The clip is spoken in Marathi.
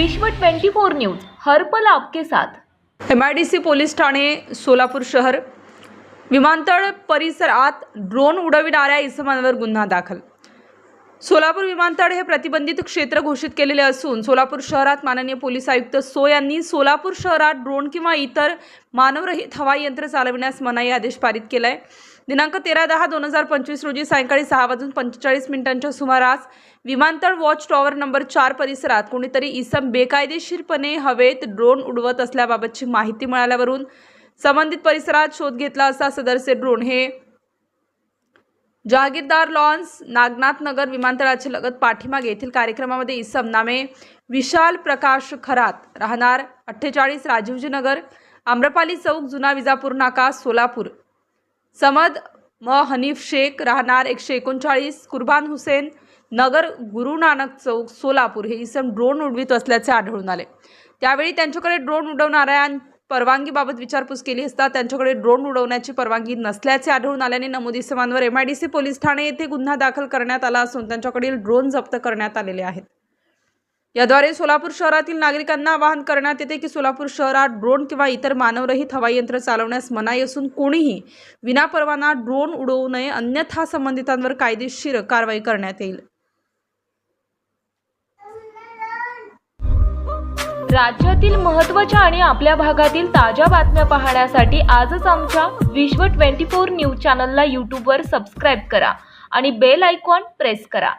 विश्व 24 न्यूज हरपल आपके साथ. M I D C police Thane Solapur शहर. विमानतळ परिसरात ड्रोन उडविणाऱ्या इसमांवर गुन्हा दाखल. सोलापूर विमानतळ हे प्रतिबंधित क्षेत्र घोषित केलेले असून सोलापूर शहरात माननीय पोलीस आयुक्त सो यांनी सोलापूर शहरात ड्रोन किंवा इतर मानवरहित हवाई यंत्र चालविण्यास मनाई आदेश पारित केला आहे दिनांक तेरा दहा दोन हजार पंचवीस रोजी सायंकाळी सहा वाजून पंचेचाळीस मिनिटांच्या सुमारास विमानतळ वॉच टॉवर नंबर चार परिसरात कोणीतरी इसम बेकायदेशीरपणे हवेत ड्रोन उडवत असल्याबाबतची माहिती मिळाल्यावरून संबंधित परिसरात शोध घेतला असता सदरचे ड्रोन. हे जहागीरदार लॉन्स नागनाथ नगर विमानतळाचे लगत पाठीमागे येथील कार्यक्रमामध्ये इसम नामे विशाल प्रकाश खरात राहणार अठ्ठेचाळीस राजीवजी नगर आम्रपाली चौक जुना विजापूर नाका सोलापूर. समद म हनीफ शेख राहणार एकशे एकोणचाळीस कुर्बान हुसेन नगर गुरु नानक चौक सोलापूर. हे इसम ड्रोन उडवित असल्याचे आढळून आले. त्यावेळी त्यांच्याकडे ड्रोन उडवणाऱ्या परवानगीबाबत विचारपूस केली असता त्यांच्याकडे ड्रोन उडवण्याची परवानगी नसल्याचे आढळून आल्याने नमूद इसमांवर एमआयडीसी पोलीस ठाणे येथे गुन्हा दाखल करण्यात आला असून त्यांच्याकडील ड्रोन जप्त करण्यात आलेले आहेत. याद्वारे सोलापूर शहरातील नागरिकांना आवाहन करण्यात येते की सोलापूर शहरात ड्रोन किंवा इतर मानवरहित हवाई यंत्र चालवण्यास मनाई असून कोणीही विनापरवाना ड्रोन उडवू नये अन्यथा संबंधितांवर कायदेशीर कारवाई करण्यात येईल. राज्यातील महत्त्वाच्या आणि आपल्या भागातील ताज्या बातम्या पाहण्यासाठी आजच आमच्या विश्व 24 न्यूज चॅनलला यूट्यूबवर सबस्क्राईब करा आणि बेल आयकॉन प्रेस करा.